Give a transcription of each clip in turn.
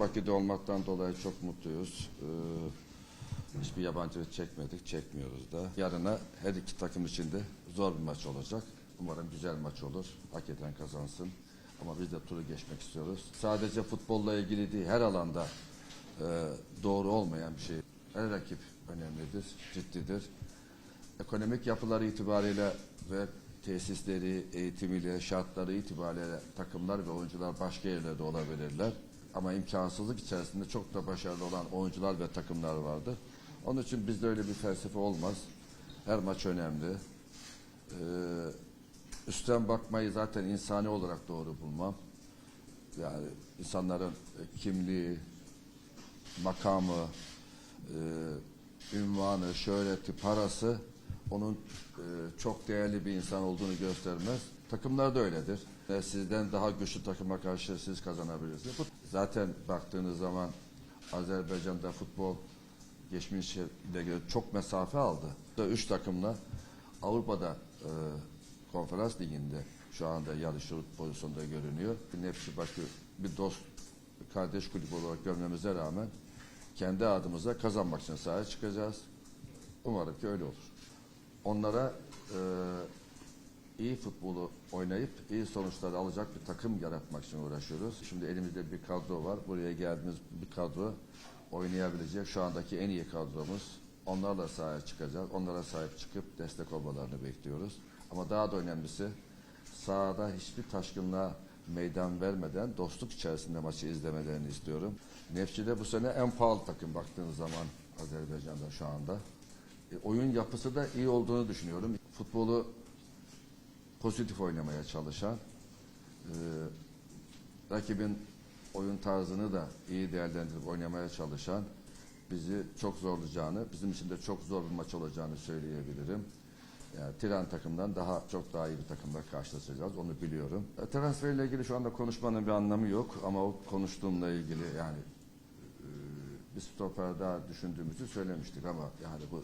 Bakü'de olmaktan dolayı çok mutluyuz. Ee, hiçbir yabancı çekmedik, çekmiyoruz da. Yarına her iki takım için de zor bir maç olacak. Umarım güzel maç olur. Hak eden kazansın. Ama biz de turu geçmek istiyoruz. Sadece futbolla ilgili değil, her alanda e, doğru olmayan bir şey. Her rakip önemlidir, ciddidir. Ekonomik yapıları itibariyle ve tesisleri, eğitimiyle, şartları itibariyle takımlar ve oyuncular başka yerlerde olabilirler. Ama imkansızlık içerisinde çok da başarılı olan oyuncular ve takımlar vardır. Onun için bizde öyle bir felsefe olmaz. Her maç önemli. Ee, üstten bakmayı zaten insani olarak doğru bulmam. Yani insanların kimliği, makamı, e, ünvanı, şöhreti, parası onun e, çok değerli bir insan olduğunu göstermez. Takımlar da öyledir. E, sizden daha güçlü takıma karşı siz kazanabilirsiniz. Zaten baktığınız zaman Azerbaycan'da futbol geçmişe göre çok mesafe aldı. Üç takımla Avrupa'da e, konferans liginde şu anda yarışır pozisyonda görünüyor. Nefsi Bakü bir dost, kardeş kulübü olarak görmemize rağmen kendi adımıza kazanmak için sahaya çıkacağız. Umarım ki öyle olur. Onlara e, iyi futbolu oynayıp iyi sonuçlar alacak bir takım yaratmak için uğraşıyoruz. Şimdi elimizde bir kadro var. Buraya geldiğimiz bir kadro oynayabilecek şu andaki en iyi kadromuz. Onlarla sahaya çıkacağız. Onlara sahip çıkıp destek olmalarını bekliyoruz. Ama daha da önemlisi sahada hiçbir taşkınlığa meydan vermeden dostluk içerisinde maçı izlemelerini istiyorum. Nefçi'de bu sene en pahalı takım baktığınız zaman Azerbaycan'da şu anda. E, oyun yapısı da iyi olduğunu düşünüyorum. Futbolu pozitif oynamaya çalışan, e, rakibin oyun tarzını da iyi değerlendirip oynamaya çalışan, bizi çok zorlayacağını, bizim için de çok zor bir maç olacağını söyleyebilirim. Yani Tiran takımdan daha çok daha iyi bir takımla karşılaşacağız, onu biliyorum. E, transferle ilgili şu anda konuşmanın bir anlamı yok ama o konuştuğumla ilgili yani e, bir stoper daha düşündüğümüzü söylemiştik ama yani bu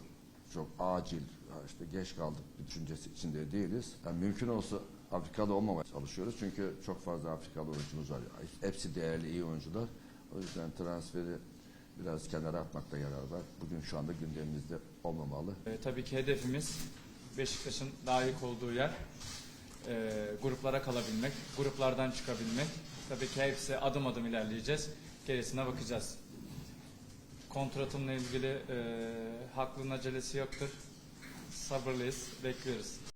çok acil, işte geç kaldık düşüncesi içinde değiliz. Yani mümkün olsa Afrikalı olmamaya çalışıyoruz çünkü çok fazla Afrikalı oyuncumuz var. Hepsi değerli, iyi oyuncular. O yüzden transferi biraz kenara atmakta yarar var. Bugün şu anda gündemimizde olmamalı. E, tabii ki hedefimiz Beşiktaş'ın layık olduğu yer. E, gruplara kalabilmek, gruplardan çıkabilmek. Tabii ki hepsi adım adım ilerleyeceğiz. Gerisine bakacağız. Kontratımla ilgili e, haklının acelesi yoktur. Sabırlıyız, bekliyoruz.